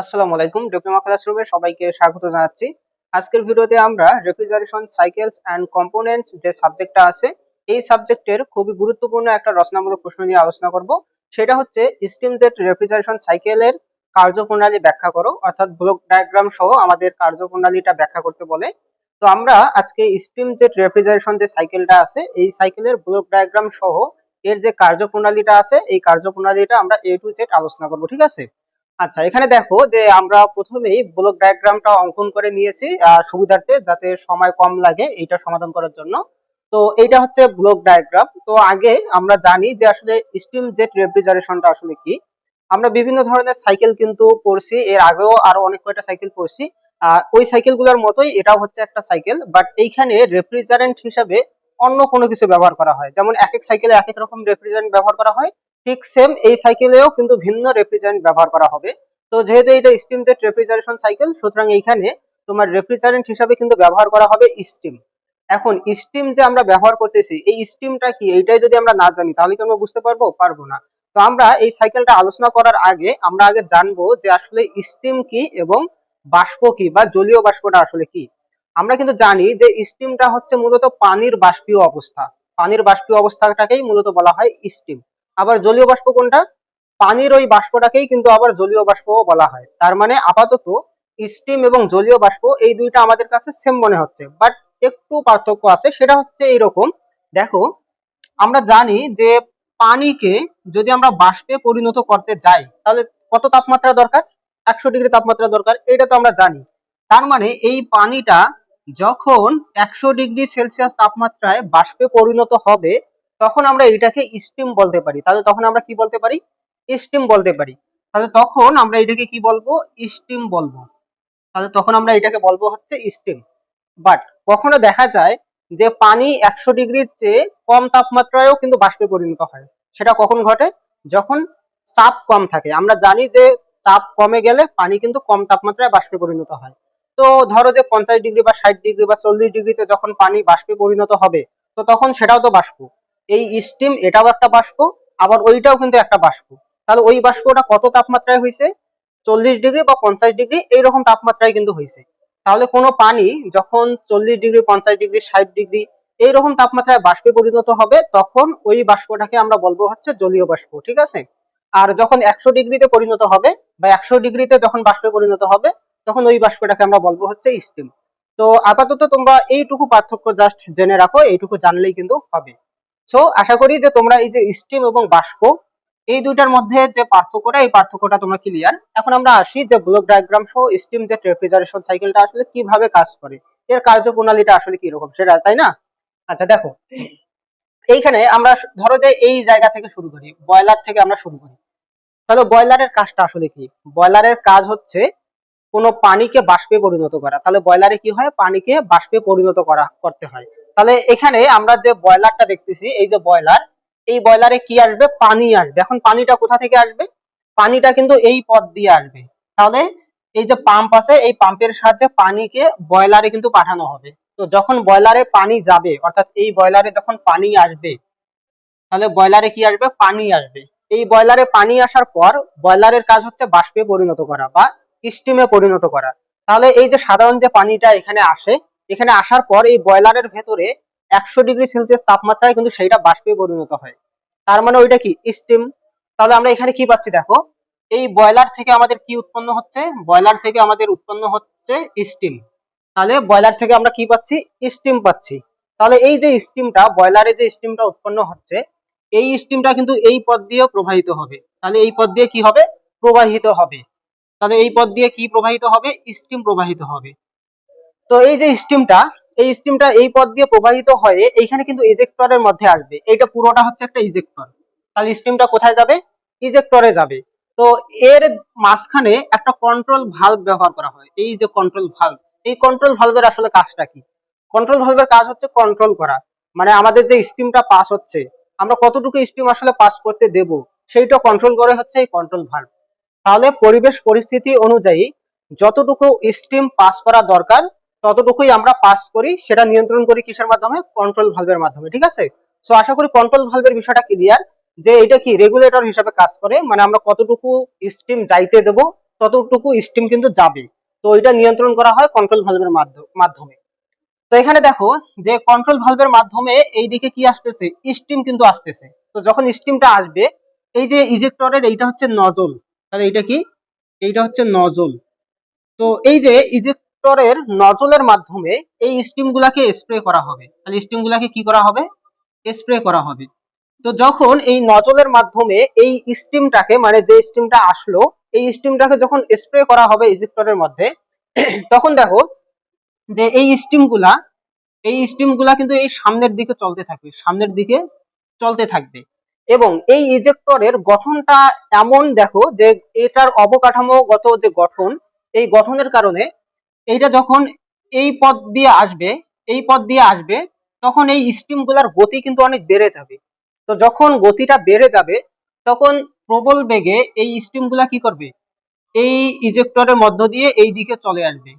আসসালামু আলাইকুম ডিপ্লোমা ক্লাসরুমে সবাইকে স্বাগত জানাচ্ছি। আজকের ভিডিওতে আমরা রেফ্রিজারেশন সাইকেলস অ্যান্ড কম্পোনেন্টস যে সাবজেক্টটা আছে, এই সাবজেক্টের খুবই গুরুত্বপূর্ণ একটা রচনামূলক প্রশ্ন নিয়ে আলোচনা করব। সেটা হচ্ছে স্টিম জেট রেফ্রিজারেশন সাইকেলের কার্যপ্রণালী ব্যাখ্যা করো, অর্থাৎ ব্লক ডায়াগ্রাম সহ আমাদের কার্যপ্রণালীটা ব্যাখ্যা করতে বলে। তো আমরা আজকে স্টিম জেট রেফ্রিজারেশন যে সাইকেলটা আছে, এই সাইকেলের ব্লক ডায়াগ্রাম সহ এর যে কার্যপ্রণালীটা আছে, এই কার্যপ্রণালীটা আমরা এ টু জেড আলোচনা করব, ঠিক আছে? আচ্ছা এখানে দেখো যে আমরা প্রথমেই ব্লক ডায়াগ্রামটা অঙ্কন করে নিয়েছি সুবিধার্থে যাতে সময় কম লাগে এইটা সমাধান করার জন্য। তো এইটা হচ্ছে ব্লক ডায়াগ্রাম তো আগে আমরা জানি যে আসলে স্টিম জেট রেফ্রিজারেশনটা আসলে কি। আমরা বিভিন্ন ধরনের সাইকেল কিন্তু পড়ছি, এর আগেও আরও অনেক কয়টা সাইকেল পড়ছি। ওই সাইকেলগুলোর মতোই এটাও হচ্ছে একটা সাইকেল বাট এইখানে রেফ্রিজারেন্ট হিসাবে অন্য কোনো কিছু ব্যবহার করা হয়। যেমন এক এক সাইকেলে এক এক রকম রেফ্রিজারেন্ট ব্যবহার করা হয় ঠিক সেম এই সাইকেলেও কিন্তু ভিন্ন রেফ্রিজারেন্ট ব্যবহার করা হবে। তো যেহেতু এটা স্টিম জেট রেফ্রিজারেশন সাইকেল সুতরাং এইখানে তোমার রেফ্রিজারেন্ট হিসাবে কিন্তু ব্যবহার করা হবে স্টিম এখন স্টিম যে আমরা ব্যবহার করতেছি, এই স্টিমটা কি? এইটাই যদি আমরা না জানি, তাহলে কি আমরা বুঝতে পারব? পারব না। তো আমরা এই সাইকেলটা আলোচনা করার আগে আমরা আগে জানব যে আসলে স্টিম কি এবং বাষ্প কি বা জলীয় বাষ্পটা আসলে কি। আমরা কিন্তু জানি যে স্টিমটা হচ্ছে মূলত পানির বাষ্পীয় অবস্থা। পানির বাষ্পীয় অবস্থাটাকেই মূলত বলা হয় স্টিম আবার জলীয় বাষ্প কোনটা? পানির ওই বাষ্পটাকেই কিন্তু আবার জলীয় বাষ্প বলা হয়। তার মানে আপাতত স্টিম এবং জলীয় বাষ্প এই দুইটা আমাদের কাছে সেম মনে হচ্ছে। বাট একটু পার্থক্য আছে, সেটা হচ্ছে এইরকম। দেখো, আমরা জানি যে পানিকে যদি আমরা বাষ্পে পরিণত করতে যাই, তাহলে কত তাপমাত্রা দরকার? একশো ডিগ্রি তাপমাত্রা দরকার এটা তো আমরা জানি। তার মানে এই পানিটা যখন একশো ডিগ্রি সেলসিয়াস তাপমাত্রায় বাষ্পে পরিণত হবে তখন আমরা এটাকে স্টিম বলতে পারি। তাহলে তখন আমরা কি বলতে পারি? স্টিম বলতে পারি। তাহলে তখন আমরা এটাকে কি বলব? স্টিম বলব। তাহলে তখন আমরা এটাকে বলব হচ্ছে স্টিম বাট কখনো দেখা যায় যে পানি একশো ডিগ্রির চেয়ে কম তাপমাত্রায়ও কিন্তু বাষ্পে পরিণত হয়। সেটা কখন ঘটে? যখন চাপ কম থাকে। আমরা জানি যে চাপ কমে গেলে পানি কিন্তু কম তাপমাত্রায় বাষ্পে পরিণত হয়। তো ধরো যে পঞ্চাশ ডিগ্রি বা ষাট ডিগ্রি বা চল্লিশ ডিগ্রিতে যখন পানি বাষ্পে পরিণত হবে, তো তখন সেটাও তো বাষ্প। এই স্টিম এটাও একটা বাষ্প, আবার ওইটাও কিন্তু একটা বাষ্প। তাহলে ওই বাষ্পটা কত তাপমাত্রায় হয়েছে? চল্লিশ ডিগ্রি বা পঞ্চাশ ডিগ্রি, এইরকম তাপমাত্রায় কিন্তু হয়েছে। তাহলে কোনো পানি যখন চল্লিশ ডিগ্রি, পঞ্চাশ ডিগ্রি, ষাট ডিগ্রি, এইরকম তাপমাত্রায় বাষ্পে পরিণত হবে, তখন ওই বাষ্পটাকে আমরা বলব হচ্ছে জলীয় বাষ্প, ঠিক আছে? আর যখন একশো ডিগ্রিতে পরিণত হবে বা একশো ডিগ্রিতে যখন বাষ্পে পরিণত হবে, তখন ওই বাষ্পটাকে আমরা বলব হচ্ছে স্টিম তো আপাতত তোমরা এইটুকু পার্থক্য জাস্ট জেনে রাখো, এইটুকু জানলেই কিন্তু হবে। সো আশা করি যে তোমরা এই যে স্টিম এবং বাষ্প, এই দুইটার মধ্যে যে পার্থক্যটা, এই পার্থক্যটা তোমরা ক্লিয়ার এখন আমরা আসি যে ব্লক ডায়াগ্রাম সহ স্টিম জেট রেফ্রিজারেশন সাইকেলটা আসলে কীভাবে কাজ করে, এর কার্যপ্রণালীটা আসলে কি রকম সেটা তাই না? আচ্ছা দেখো। এইখানে আমরা ধরো যে এই জায়গা থেকে শুরু করি বয়লার থেকে আমরা শুরু করি। তাহলে বয়লারের কাজটা আসলে কি? বয়লারের কাজ হচ্ছে কোনো পানিকে বাষ্পে পরিণত করা। তাহলে বয়লারে কি হয়? পানিকে বাষ্পে পরিণত করা, করতে হয়। তাহলে এখানে আমরা যে বয়লারটা দেখতেছি, এই যে বয়লার এই বয়লারে কি আসবে? পানি আসবে। এখন পানিটা কোথা থেকে আসবে? পানিটা কিন্তু এই পথ দিয়ে আসবে। তাহলে এই যে পাম্প আছে, এই পাম্পের সাহায্যে পানিকে বয়লারে কিন্তু পাঠানো হবে। তো যখন বয়লারে পানি যাবে, অর্থাৎ এই বয়লারে যখন পানি আসবে, তাহলে বয়লারে কি আসবে? পানি আসবে। এই বয়লারে পানি আসার পর বয়লারের কাজ হচ্ছে বাষ্পে পরিণত করা বা স্টিমে পরিণত করা। তাহলে এই যে সাধারণ যে পানিটা এখানে আসে এখানে আসার পর এই বয়লারের ভেতরে একশো ডিগ্রি সেলসিয়াস তাপমাত্রায় কিন্তু সেইটা বাষ্পে পরিণত হয়। তার মানে ওইটা কি? স্টিম। তাহলে আমরা এখানে কি পাচ্ছি দেখো? এই বয়লার থেকে আমাদের কি উৎপন্ন হচ্ছে? বয়লার থেকে আমাদের উৎপন্ন হচ্ছে স্টিম। তাহলে বয়লার থেকে আমরা কি পাচ্ছি? স্টিম পাচ্ছি। তাহলে এই যে স্টিমটা বয়লারে যে স্টিমটা উৎপন্ন হচ্ছে, এই স্টিমটা কিন্তু এই পথ দিয়েও প্রবাহিত হবে। তাহলে এই পথ দিয়ে কি হবে? প্রবাহিত হবে। তাহলে এই পথ দিয়ে কি প্রবাহিত হবে? স্টিম প্রবাহিত হবে। তো এই যে স্টিমটা এই স্টিমটা এই পথ দিয়ে প্রবাহিত হয়ে এইখানে কিন্তু ইজেক্টরের মধ্যে আসবে। এইটা পুরোটা হচ্ছে একটা ইজেক্টর তাহলে স্টিমটা কোথায় যাবে? ইজেক্টরে যাবে। তো এর মাঝখানে একটা কন্ট্রোল ভালভ ব্যবহার করা হয়। এই যে কন্ট্রোল ভালভ এই কন্ট্রোল ভালভের আসলে কাজটা কি? কন্ট্রোল ভালভের কাজ হচ্ছে কন্ট্রোল করা। মানে আমাদের যে স্টিমটা পাস হচ্ছে, আমরা কতটুকু স্টিম আসলে পাস করতে দেব, সেইটা কন্ট্রোল করে হচ্ছে এই কন্ট্রোল ভালভ তাহলে পরিবেশ পরিস্থিতি অনুযায়ী যতটুকু স্টিম পাস করা দরকার ততটুকুই আমরা পাস করি, সেটা নিয়ন্ত্রণ করি কিসের মাধ্যমে? কন্ট্রোল ভালভের মাধ্যমে, ঠিক আছে? সো আশা করি কন্ট্রোল ভালভের বিষয়টা ক্লিয়ার যে এটা কি রেগুলেটর হিসাবে কাজ করে মানে আমরা কতটুকু স্টিম যাইতে দেব, ততটুকু স্টিম কিন্তু যাবে। তো এটা নিয়ন্ত্রণ করা হয় কন্ট্রোল ভালভের মাধ্যমে। তো এখানে দেখো, যে কন্ট্রোল ভালভের মাধ্যমে এইদিকে কি আসতেছে? স্টিম কিন্তু আসতেছে। তো যখন স্টিমটা আসবে, এই যে ইজেক্টরের এইটা হচ্ছে নজল তাহলে এইটা কি? এইটা হচ্ছে নজল তো এই যে ইজেক্টরের নজলের মাধ্যমে এই স্টিম গুলাকে স্প্রে করা হবে। তাহলে স্টিম গুলাকে কি করা হবে? স্প্রে করা হবে। তো যখন এই নজলের মাধ্যমে এই স্টিমটাকে মানে যে স্টিমটা আসলো, এই স্টিমটাকে যখন স্প্রে করা হবে ইজেক্টরের মধ্যে, তখন দেখো যে এই স্টিমগুলা এই স্টিমগুলা কিন্তু এই সামনের দিকে চলতে থাকবে, সামনের দিকে চলতে থাকবে। এবং এই ইজেক্টরের গঠনটা এমন দেখো যে এটার অবকাঠামোগত যে গঠন, এই গঠনের কারণে এইটা যখন এই পথ দিয়ে আসবে, এই পথ দিয়ে আসবে, তখন এই স্টিমগুলার গতি কিন্তু অনেক বেড়ে যাবে। তো যখন গতিটা বেড়ে যাবে, তখন প্রবল বেগে এই স্টিমগুলা কি করবে? এই ইজেক্টরের মধ্য দিয়ে এই দিকে চলে আসবে।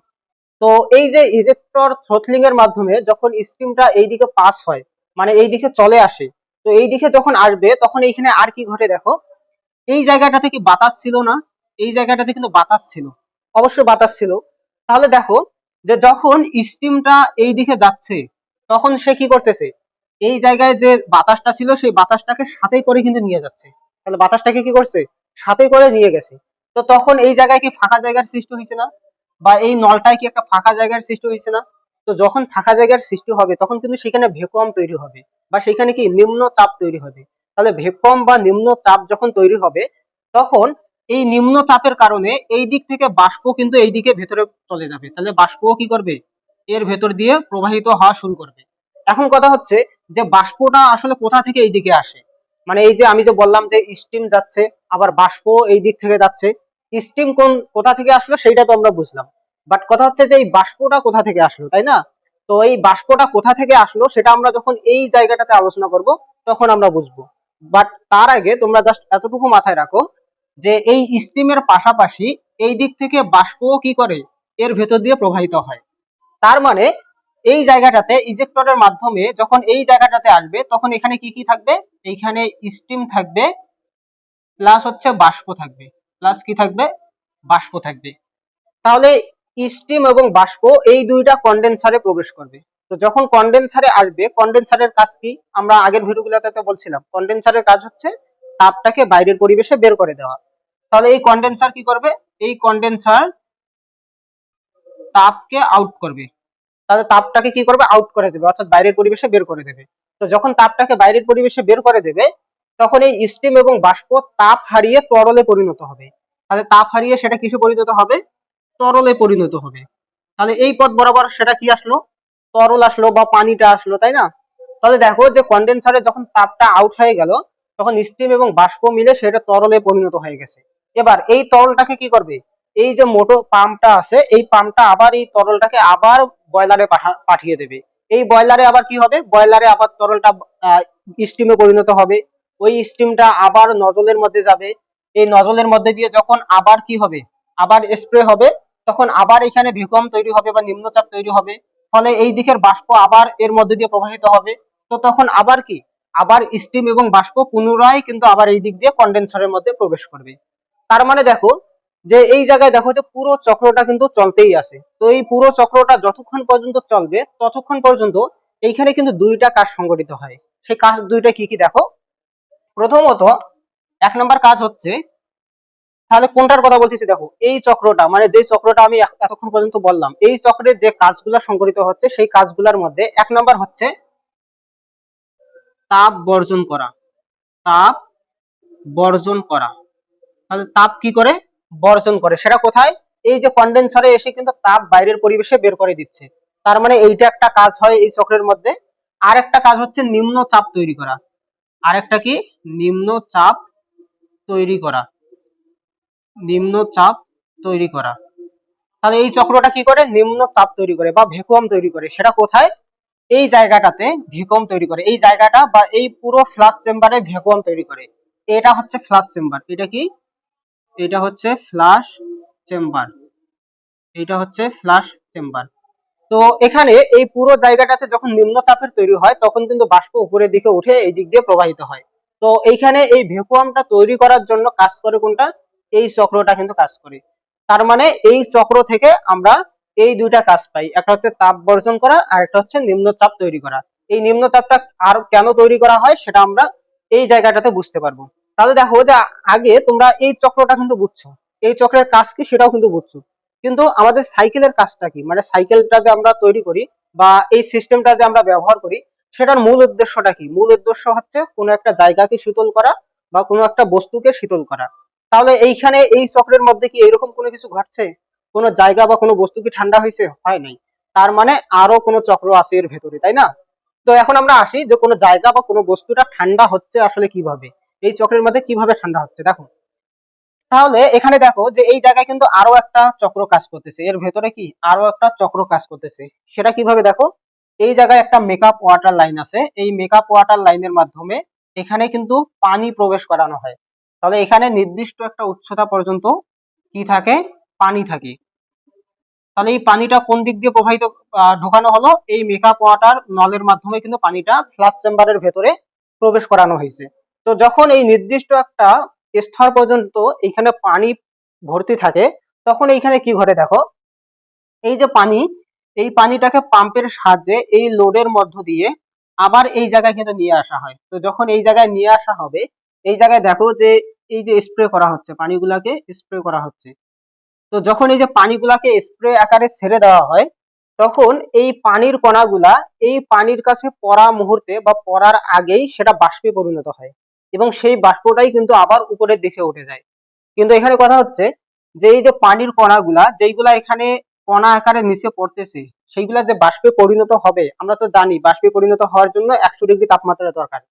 তো এই যে ইজেক্টর থ্রোটলিং এর মাধ্যমে যখন স্টিমটা এই দিকে পাস হয় মানে এই দিকে চলে আসে, তো এই দিকে যখন আসবে, তখন এইখানে আর কি ঘটে দেখো? এই জায়গাটাতে কি বাতাস ছিল না? এই জায়গাটাতে কিন্তু বাতাস ছিল। অবশ্যই বাতাস ছিল। তাহলে দেখো যে যখন স্টিমটা এই দিকে যাচ্ছে, তখন সে কি করতেছে? এই জায়গায় যে বাতাসটা ছিল, সেই বাতাসটাকে সাথে করে কিন্তু নিয়ে যাচ্ছে। তাহলে বাতাসটাকে কি করছে? সাথে করে নিয়ে গেছে। তো তখন এই জায়গায় কি ফাঁকা জায়গার সৃষ্টি হয়েছে না? বা এই নলটায় কি একটা ফাঁকা জায়গার সৃষ্টি হয়েছে না? তো যখন ফাঁকা জায়গার সৃষ্টি হবে, তখন কিন্তু সেখানে ভেকুয়াম তৈরি হবে। বা সেখানে কি নিম্ন চাপ তৈরি হবে। তাহলে ভেকুয়াম বা নিম্ন চাপ যখন তৈরি হবে, তখন এই নিম্ন চাপের কারণে এই দিক থেকে বাষ্প কিন্তু এই দিকে ভেতরে চলে যাবে। তাহলে বাষ্পও কি করবে? এর ভেতর দিয়ে প্রবাহিত হওয়া শুরু করবে। এখন কথা হচ্ছে যে বাষ্পটা আসলে কোথা থেকে এই দিকে আসে? মানে এই যে আমি যে বললাম যে স্টিম যাচ্ছে, আবার বাষ্প এই দিক থেকে যাচ্ছে। স্টিম কোন, কোথা থেকে আসলো সেইটা তো আমরা বুঝলাম। বাট কথা হচ্ছে যে এই বাষ্পটা কোথা থেকে আসলো, তাই না? তো এই বাষ্পটা কোথা থেকে আসলো সেটা আমরা যখন এই জায়গাটাতে আলোচনা করব, তখন আমরা বুঝব। বাট তার আগে তোমরা জাস্ট এতটুকু মাথায় রাখো যে এই স্টিমের পাশাপাশি এই দিক থেকে বাষ্পও কি করে? এর ভেতর দিয়ে প্রবাহিত হয়। তার মানে এই জায়গাটাতে ইজেক্টরের মাধ্যমে যখন এই জায়গাটাতে আসবে, তখন এখানে কি কি থাকবে? এইখানে স্টিম থাকবে প্লাস হচ্ছে বাষ্প থাকবে। প্লাস কি থাকবে? বাষ্প থাকবে। তাহলে স্টিম এবং বাষ্প এই দুইটা কন্ডেন্সারে প্রবেশ করবে। তো যখন কন্ডেন্সারে আসবে কন্ডেন্সারের কাজ কি? আমরা আগের ভিডিওগুলোতে তো বলছিলাম কন্ডেন্সারের কাজ হচ্ছে তাপটাকে বাইরের পরিবেশে বের করে দেওয়া। তাহলে এই কন্ডেন্সার কি করবে? এই কন্ডেন্সার তাপকে আউট করবে। তাহলে তাপটাকে কি করবে? আউট করে দেবে। অর্থাৎ বাইরের পরিবেশে বের করে দেবে। তো যখন তাপটাকে বাইরের পরিবেশে বের করে দেবে, তখন এই স্টিম এবং বাষ্প তাপ হারিয়ে তরলে পরিণত হবে। তাহলে তাপ হারিয়ে সেটা পরিণত হবে? তরলে পরিণত হবে। তাহলে এই পথ বরাবর সেটা কি আসলো? তরল আসলো বা পানিটা আসলো, তাই না? তাহলে দেখো যে কন্ডেন্সারে যখন তাপটা আউট হয়ে গেল, তখন স্টিম এবং বাষ্প মিলে সেটা তরলে পরিণত হয়ে গেছে। এবার এই তরলটাকে কি করবে? এই যে মোটর পাম্পটা আছে, এই পাম্পটা আবার এই তরলটাকে আবার বয়লারে পাঠিয়ে দেবে। এই বয়লারে আবার কি হবে? বয়লারে আবার তরলটা স্টিমে পরিণত হবে। ওই স্টিমটা আবার নজলের মধ্যে যাবে। এই নজলের মধ্যে দিয়ে যখন আবার কি হবে? আবার স্প্রে হবে। তখন আবার এখানে ভূকম্প তৈরি হবে বা নিম্নচাপ তৈরি হবে। ফলে এই দিকের বাষ্প আবার এর মধ্যে দিয়ে প্রবাহিত হবে। তো তখন আবার কি? আবার স্টিম এবং বাষ্প পুনরায় কিন্তু আবার এই দিক দিয়ে কন্ডেন্সারের মধ্যে প্রবেশ করবে। তার মানে দেখো যে এই জায়গায় দেখো যে পুরো চক্রটা কিন্তু চলতেই আছে। তো এই পুরো চক্রটা যতক্ষণ পর্যন্ত চলবে, ততক্ষণ পর্যন্ত এইখানে কিন্তু দুইটা কাজ সংগঠিত হয়। সেই কাজ দুইটা কি কি দেখো? প্রথমত এক নম্বর কাজ হচ্ছে, তাহলে কোনটার কথা বলতেছি দেখো, এই চক্রটা মানে যে চক্রটা আমি এতক্ষণ পর্যন্ত বললাম, এই চক্রের যে কাজগুলা সংগঠিত হচ্ছে, সেই কাজগুলোর মধ্যে এক নম্বর হচ্ছে তাপ বর্জন করা। তাপ বর্জন করা। তাপ কি করে? বর্জন করে। সেটা কোথায়? এই যে কন্ডেন্সারে এসে কিন্তু তাপ বাইরের পরিবেশে বের করে দিচ্ছে। তার মানে এইটা একটা কাজ হয় এই চক্রের মধ্যে। আর একটা কাজ হচ্ছে নিম্ন চাপ তৈরি করা। আর একটা কি? নিম্ন চাপ তৈরি করা। নিম্ন চাপ তৈরি করা। তাহলে এই চক্রটা কি করে? নিম্ন চাপ তৈরি করে বা ভ্যাকুয়াম তৈরি করে। সেটা কোথায়? এই জায়গাটাতে ভ্যাকুয়াম তৈরি করে। এই জায়গাটা বা এই পুরো ফ্লাশ চেম্বারে ভ্যাকুয়াম তৈরি করে। এটা হচ্ছে ফ্লাশ চেম্বার। এটা কি? এটা হচ্ছে ফ্লাশ চেম্বার এটা হচ্ছে ফ্লাশ চেম্বার তো এখানে এই পুরো জায়গাটাতে যখন নিম্নচাপের তৈরি হয়, তখন কিন্তু বাষ্প উপরের দিকে উঠে এই দিক দিয়ে প্রবাহিত হয়। তো এইখানে এই ভ্যাকুয়ামটা তৈরি করার জন্য কাজ করে কোনটা? এই চক্রটা কিন্তু কাজ করে। তার মানে এই চক্র থেকে আমরা এই দুইটা কাজ পাই। একটা হচ্ছে তাপ বর্জন করা, আর একটা হচ্ছে নিম্নচাপ তৈরি করা। এই নিম্নচাপটা আর কেন তৈরি করা হয়, সেটা আমরা এই জায়গাটাতে বুঝতে পারব। তাহলে দেখো যে আগে তোমরা এই চক্রটা কিন্তু বুঝছ। এই চক্রের কাজ কি সেটাও কিন্তু বুঝছ। কিন্তু আমাদের সাইকেলের কাজটা কি? মানে সাইকেলটা যে আমরা তৈরি করি বা এই সিস্টেমটা যে আমরা ব্যবহার করি, সেটার মূল উদ্দেশ্যটা কি? মূল উদ্দেশ্য হচ্ছে কোনো একটা জায়গাকে শীতল করা বা কোনো একটা বস্তুকে শীতল করা। তাহলে এইখানে এই চক্রের মধ্যে কি এরকম কোনো কিছু ঘটছে? কোনো জায়গা বা কোনো বস্তু কি ঠান্ডা হয়েছে? হয় নাই। তার মানে আরও কোনো চক্র আছে এর ভেতরে, তাই না? তো এখন আমরা আসি যে কোনো জায়গা বা কোনো বস্তুটা ঠান্ডা হচ্ছে আসলে কীভাবে? এই চক্রের মধ্যে কীভাবে ঠান্ডা হচ্ছে, দেখো। তাহলে এখানে দেখো যে এই জায়গায় কিন্তু আরও একটা চক্র কাজ করতেছে। এর ভেতরে কি? আরও একটা চক্র কাজ করতেছে। সেটা কীভাবে দেখো? এই জায়গায় একটা মেকআপ ওয়াটার লাইন আছে। এই মেকআপ ওয়াটার লাইনের মাধ্যমে এখানে কিন্তু পানি প্রবেশ করানো হয়। তাহলে এখানে নির্দিষ্ট একটা উচ্চতা পর্যন্ত কি থাকে? পানি থাকে। তাহলে এই পানিটা কোন দিক দিয়ে প্রবাহিত ঢোকানো হলো? এই মেকআপ ওয়াটার নলের মাধ্যমে কিন্তু পানিটা ফ্লাশ চেম্বারের ভেতরে প্রবেশ করানো হয়েছে। তো যখন এই নির্দিষ্ট একটা স্তর পর্যন্ত এখানে পানি ভর্তি থাকে, তখন এইখানে কি ঘটে দেখো? এই যে পানি, এই পানিটাকে পাম্পের সাহায্যে এই লোডের মধ্য দিয়ে আবার এই জায়গায় কিন্তু নিয়ে আসা হয়। তো যখন এই জায়গায় নিয়ে আসা হবে, এই জায়গায় দেখো যে এই যে স্প্রে করা হচ্ছে, পানিগুলাকে স্প্রে করা হচ্ছে। তো যখন এই যে পানিগুলাকে স্প্রে আকারে ছেড়ে দেওয়া হয়, তখন এই পানির কণাগুলা এই পানির কাছে পড়া মুহূর্তে বা পড়ার আগেই সেটা বাষ্পে পরিণত হয়। এবং সেই বাষ্পটাই কিন্তু আবার উপরের দিকে উঠে যায়। কিন্তু এখানে কথা হচ্ছে যে, এই যে পানির কণাগুলা, যেইগুলা এখানে কণা আকারে নিচে পড়তেছে, সেইগুলা যে বাষ্পে পরিণত হবে, আমরা তো জানি বাষ্পে পরিণত হওয়ার জন্য একশো ডিগ্রি তাপমাত্রা দরকার।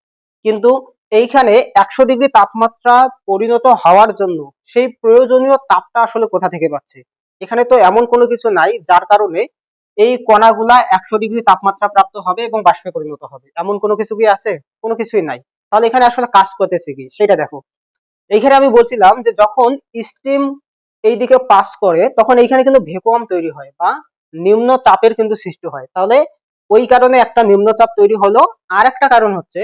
কিন্তু এইখানে একশো ডিগ্রি তাপমাত্রা পরিণত হওয়ার জন্য সেই প্রয়োজনীয় তাপটা আসলে কোথা থেকে পাচ্ছে? এখানে তো এমন কোনো কিছু নাই, যার কারণে এই কণাগুলা একশো ডিগ্রি তাপমাত্রা প্রাপ্ত হবে এবং বাষ্পে পরিণত হবে। এমন কোনো কিছু কি আছে? কোনো কিছুই নাই। তাহলে এখানে আসলে কাজ করতেছে কি? সেটা দেখো। এইখানে আমি বলছিলাম যে যখন স্টিম এইদিকে পাস করে, তখন এইখানে কিন্তু ভ্যাকুয়াম তৈরি হয় বা নিম্ন চাপের কিন্তু সৃষ্টি হয়। তাহলে ওই কারণে একটা নিম্নচাপ তৈরি হলো। আর একটা কারণ হচ্ছে,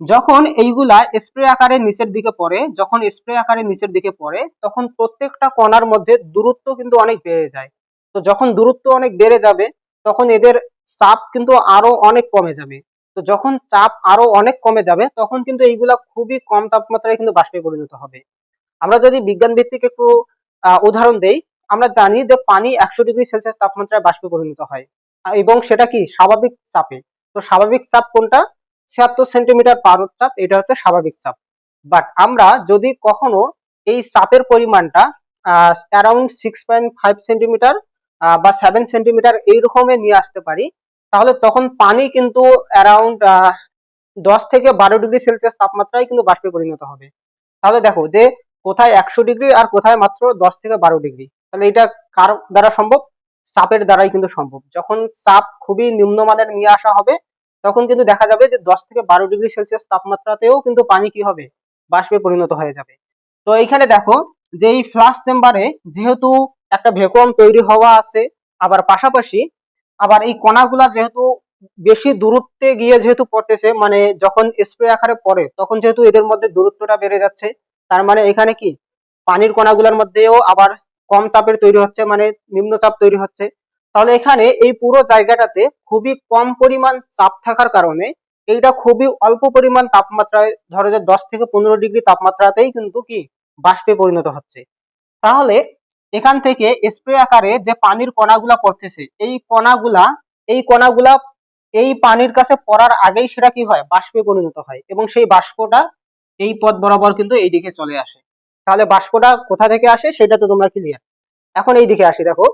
যখন এইগুলা স্প্রে আকারে নিচের দিকে পড়ে, যখন স্প্রে আকারে নিচের দিকে পড়ে, তখন প্রত্যেকটা কণার মধ্যে দূরত্ব কিন্তু অনেক বেড়ে যায়। তো যখন দূরত্ব অনেক বেড়ে যাবে, তখন এদের চাপ কিন্তু আরও অনেক কমে যাবে। তো যখন চাপ আরও অনেক কমে যাবে, তখন কিন্তু এইগুলা খুবই কম তাপমাত্রায় কিন্তু বাষ্পে পরিণত হবে। আমরা যদি বিজ্ঞান ভিত্তিক একটু উদাহরণ দেই, আমরা জানি যে পানি একশো ডিগ্রি সেলসিয়াস তাপমাত্রায় বাষ্পে পরিণত হয়। এবং সেটা কি? স্বাভাবিক চাপে। তো স্বাভাবিক চাপ কোনটা? ছিয়াত্তর সেন্টিমিটার পারদ চাপ, এটা হচ্ছে স্বাভাবিক চাপ। বাট আমরা যদি কখনো এই চাপের পরিমাণটা around six point five centimetre বা সেভেন সেন্টিমিটার এইরকমে নিয়ে আসতে পারি তাহলে তখন পানি কিন্তু অ্যারাউন্ড দশ থেকে বারো ডিগ্রি সেলসিয়াস তাপমাত্রায় কিন্তু বাষ্পে পরিণত হবে। তাহলে দেখো যে কোথায় একশো ডিগ্রি আর কোথায় মাত্র দশ থেকে বারো ডিগ্রি তাহলে এটা কার দ্বারা সম্ভব? চাপের দ্বারাই কিন্তু সম্ভব। যখন চাপ খুবই নিম্নমানের নিয়ে আসা হবে, তখন কিন্তু দেখা যাবে যে দশ থেকে বারো ডিগ্রি সেলসিয়াস তাপমাত্রাতেও কিন্তু পানি কি হবে? বাষ্পে পরিণত হয়ে যাবে। তো এইখানে দেখো যে এই ফ্লাশ চেম্বারে যেহেতু একটা ভ্যাকুয়াম তৈরি হওয়া আছে, আবার পাশাপাশি আবার এই কণাগুলা যেহেতু বেশি দূরত্বে গিয়ে যেহেতু পড়তেছে মানে যখন স্প্রে আকারে পড়ে, তখন যেহেতু এদের মধ্যে দূরত্বটা বেড়ে যাচ্ছে, তার মানে এখানে কি? পানির কণাগুলোর মধ্যেও আবার কম চাপের তৈরি হচ্ছে মানে নিম্নচাপ তৈরি হচ্ছে। তাহলে এখানে এই পুরো জায়গাটাতে খুবই কম পরিমাণ চাপ থাকার কারণে এইটা খুবই অল্প পরিমাণ তাপমাত্রায়, ধরো যে দশ থেকে পনেরো ডিগ্রি তাপমাত্রাতেই কিন্তু কি? বাষ্পে পরিণত হচ্ছে। তাহলে এখান থেকে স্প্রে আকারে যে পানির কণাগুলা পড়তেছে, এই কণাগুলা এই কণাগুলা এই পানির কাছে পড়ার আগেই সেটা কি হয়? বাষ্পে পরিণত হয় এবং সেই বাষ্পটা এই পথ বরাবর কিন্তু এই দিকে চলে আসে। তাহলে বাষ্পটা কোথা থেকে আসে? সেটা তো তোমরা ক্লিয়ার এখন এই দিকে আসি, দেখো।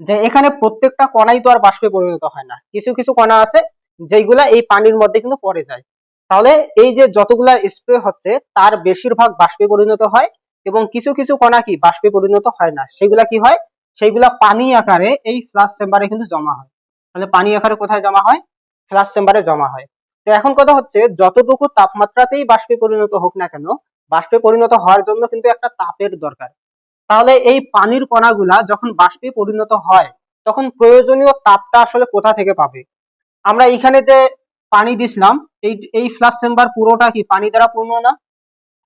যে এখানে প্রত্যেকটা কণাই তো আর বাষ্পে পরিণত হয় না। কিছু কিছু কণা আছে যেগুলা এই পানির মধ্যে কিন্তু পড়ে যায়। তাহলে এই যে যতগুলা স্প্রে হচ্ছে, তার বেশিরভাগ বাষ্পে পরিণত হয়। এবং কিছু কিছু কণা কি বাষ্পে পরিণত হয় না। সেগুলা কি হয়? সেইগুলা পানি আকারে এই ফ্লাশ চেম্বারে কিন্তু জমা হয়। তাহলে পানি আকারে কোথায় জমা হয়? ফ্লাশ চেম্বারে জমা হয়। তো এখন কথা হচ্ছে, যতটুকু তাপমাত্রাতেই বাষ্পে পরিণত হোক না কেন, বাষ্পে পরিণত হওয়ার জন্য কিন্তু একটা তাপের দরকার। তাহলে এই পানির কণাগুলা যখন বাষ্পে পরিণত হয়, তখন প্রয়োজনীয় তাপটা আসলে কোথা থেকে পাবে? আমরা এখানে যে পানি দিছিলাম, এই এই ফ্লাশ চেম্বার পুরোটা কি পানি দ্বারা পূর্ণ না?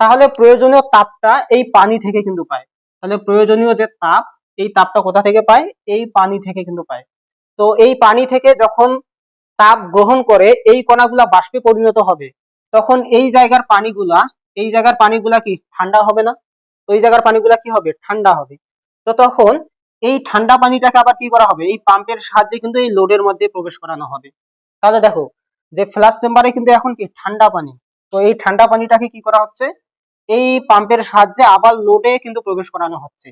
তাহলে প্রয়োজনীয় তাপটা এই পানি থেকে কিন্তু পায়। তাহলে প্রয়োজনীয় যে তাপ, এই তাপটা কোথা থেকে পায়? এই পানি থেকে কিন্তু পায়। তো এই পানি থেকে যখন তাপ গ্রহণ করে, এই কণাগুলা বাষ্পে পরিণত হবে, তখন এই জায়গার পানিগুলা, এই জায়গার পানিগুলা কি ঠান্ডা হবে না? ওই জায়গার পানিগুলা কি হবে? ঠান্ডা হবে। তো তখন এই ঠান্ডা পানিটাকে আবার কি করা হবে? এই পাম্পের সাহায্যে কিন্তু এই লোডের মধ্যে প্রবেশ করানো হবে। তাহলে দেখো, যে ফ্ল্যাশ চেম্বারে কিন্তু এখন কি? ঠান্ডা পানি। তো এই ঠান্ডা পানিটাকে কি করা হচ্ছে? এই পাম্পের সাহায্যে আবার লোডে কিন্তু প্রবেশ করানো হচ্ছে।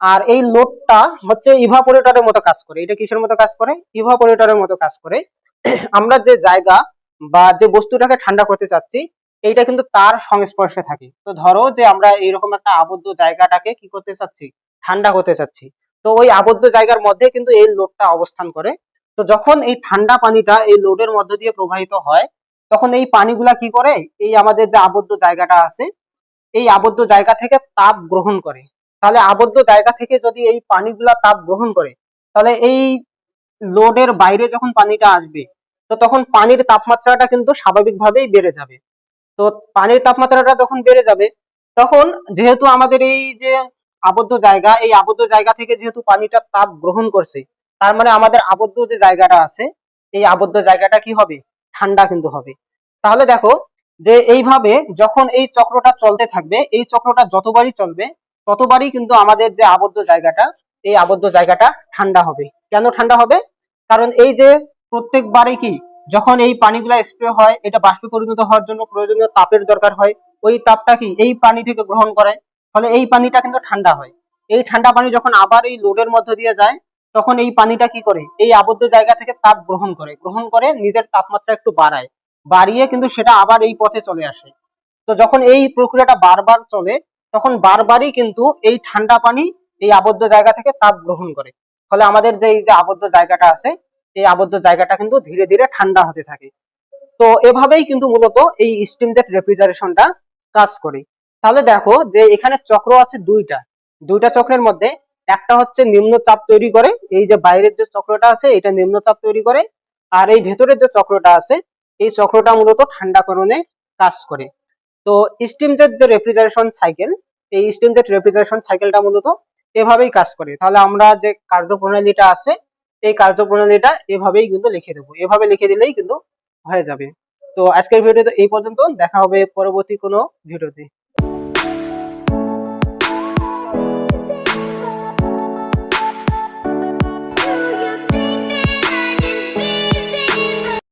আর এই লোডটা হচ্ছে ইভাপোরেটরের মতো কাজ করে। এটা কিসের মতো কাজ করে? ইভাপোরেটরের মতো কাজ করে। আমরা যে জায়গা বা যে বস্তুটাকে ঠান্ডা করতে চাচ্ছি, এইটা কিন্তু তার সংস্পর্শে থাকে। তো ধরো যে আমরা এইরকম একটা আবদ্ধ জায়গাটাকে কি করতে চাচ্ছি? ঠান্ডা করতে চাচ্ছি। তো ওই আবদ্ধ জায়গার মধ্যে কিন্তু এই লোডটা অবস্থান করে। তো যখন এই ঠান্ডা পানিটা এই লোডের মধ্য দিয়ে প্রবাহিত হয়, তখন এই পানিগুলা কি করে? এই আমাদের যে আবদ্ধ জায়গাটা আছে এই আবদ্ধ জায়গা থেকে তাপ গ্রহণ করে। তাহলে আবদ্ধ জায়গা থেকে যদি এই পানিগুলা তাপ গ্রহণ করে, তাহলে এই লোডের বাইরে যখন পানিটা আসবে, তো তখন পানির তাপমাত্রাটা কিন্তু স্বাভাবিকভাবেই বেড়ে যাবে। তো পানির তাপমাত্রাটা যখন বেড়ে যাবে, তখন যেহেতু আমাদের এই যে আবদ্ধ জায়গা, এই আবদ্ধ জায়গা থেকে যেহেতু পানিটা তাপ গ্রহণ করছে, তার মানে আমাদের আবদ্ধ যে জায়গাটা আছে, এই আবদ্ধ জায়গাটা কি হবে? ঠান্ডা কিন্তু হবে। তাহলে দেখো যে এইভাবে যখন এই চক্রটা চলতে থাকবে, এই চক্রটা যতবারই চলবে, ততবারই কিন্তু আমাদের যে আবদ্ধ জায়গাটা, এই আবদ্ধ জায়গাটা ঠান্ডা হবে। কেন ঠান্ডা হবে? কারণ এই যে প্রত্যেকবারই কি, যখন এই পানিগুলা স্প্রে হয়, এটা বাষ্পে পরিণত হওয়ার জন্য প্রয়োজনীয় তাপের দরকার হয়, ওই তাপটা কি এই পানি থেকে গ্রহণ করে? ফলে এই পানিটা কিন্তু ঠান্ডা হয়। এই ঠান্ডা পানি যখন আবার এই লোডের মধ্য দিয়ে যায়, তখন এই পানিটা কি করে? এই আবদ্ধ জায়গা থেকে তাপ গ্রহণ করে। গ্রহণ করে নিজের তাপমাত্রা একটু বাড়ায়। বাড়িয়ে কিন্তু সেটা আবার এই পথে চলে আসে। তো যখন এই প্রক্রিয়াটা বারবার চলে, তখন বারবারই কিন্তু এই ঠান্ডা পানি এই আবদ্ধ জায়গা থেকে তাপ গ্রহণ করে। ফলে আমাদের যে এই যে আবদ্ধ জায়গাটা আছে, এই আবদ্ধ জায়গাটা কিন্তু ধীরে ধীরে ঠান্ডা হতে থাকে। তো এভাবেই কিন্তু মূলত এই স্টিম জেট রেফ্রিজারেশনটা কাজ করে। তাহলে দেখো যে এখানে চক্র আছে দুইটা। দুইটা চক্রের মধ্যে একটা হচ্ছে নিম্নচাপ তৈরি করে, এই যে বাইরের যে চক্রটা আছে, এটা নিম্নচাপ তৈরি করে, আর এই ভেতরের যে চক্রটা আছে এই চক্রটা মূলত ঠান্ডাকরণে কাজ করে। তো স্টিম জেট যে রেফ্রিজারেশন সাইকেল এই স্টিম জেট রেফ্রিজারেশন সাইকেলটা মূলত এভাবেই কাজ করে। তাহলে আমরা যে কার্যপ্রণালীটা আছে, এই কার্যপ্রণালীটা এভাবেই কিন্তু লিখে দেবো। এভাবে লিখে দিলেই কিন্তু হয়ে যাবে। তো আজকের ভিডিওতে এই পর্যন্ত। দেখা হবে পরবর্তী কোনো ভিডিওতে।